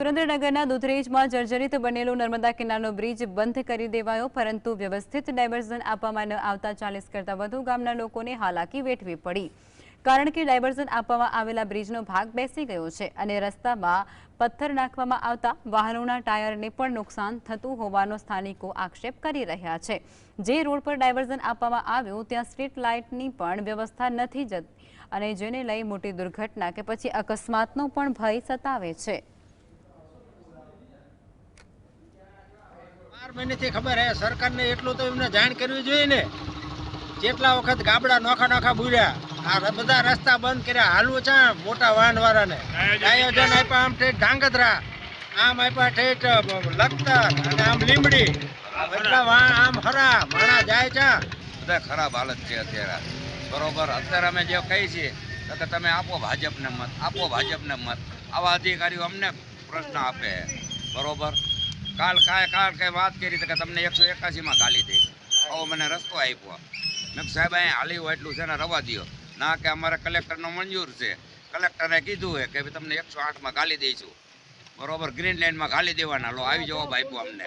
સુરેન્દ્રનગરના દુધરેજમાં જર્જરિત બનેલો નર્મદા કિનારનો બ્રિજ બંધ કરી દેવાયો, પરંતુ વ્યવસ્થિત ડાયવર્ઝન આપવામાં ન આવતા ચાલીસ કરતાં વધુ ગામના લોકોને હાલાકી વેઠવી પડી. કારણ કે ડાયવર્ઝન આપવામાં આવેલા બ્રિજનો ભાગ બેસી ગયો છે અને રસ્તામાં પથ્થર નાખવામાં આવતા વાહનોના ટાયરને પણ નુકસાન થતું હોવાનો સ્થાનિકો આક્ષેપ કરી રહ્યા છે. જે રોડ પર ડાયવર્ઝન આપવામાં આવ્યું, ત્યાં સ્ટ્રીટ લાઇટની પણ વ્યવસ્થા નથી જતી અને જેને લઈ મોટી દુર્ઘટના કે પછી અકસ્માતનો પણ ભય સતાવે છે. બાર મહિનેથી ખબર હે, સરકારને એટલું તો એમને જાણ કરવી જોઈએ ને. જેટલા વખત ગાબડા નોખા નોખા બુર્યા, આ બધા રસ્તા બંધ કર્યા, હાલવું છે મોટા વાહન વાળાને આયોજન આપ્યા આમ ઠેઠ ઢાંગધરા આમ આપ્યા ઠેઠ લખતર અને આમ લીમડી એટલા વાહન આમ હરા, માણા જાય છે. બધા ખરાબ હાલત છે અત્યારે. બરોબર, અત્યારે અમે જે કહીએ છીએ કે તમે આપો ભાજપને મત, આપો ભાજપને મત. આવા અધિકારીઓ અમને પ્રશ્ન આપે. બરોબર? કાલ કાય કાલ કઈ વાત કરી કે તમને એકસો એકાસીમાં ગાલી દઈશ. આવો મને રસ્તો આપ્યો. મેં સાહેબ, અહીંયા હાલી હોય એટલું છે ને રવા દ્યો. ના કે અમારે કલેક્ટરનો મંજૂર છે. કલેક્ટરે કીધું હે કે તમને એકસો આઠમાં ગાલી દઈશું. બરોબર, ગ્રીન લાઇનમાં ગાલી દેવાના. લો, આવી જવાબ આપ્યો અમને.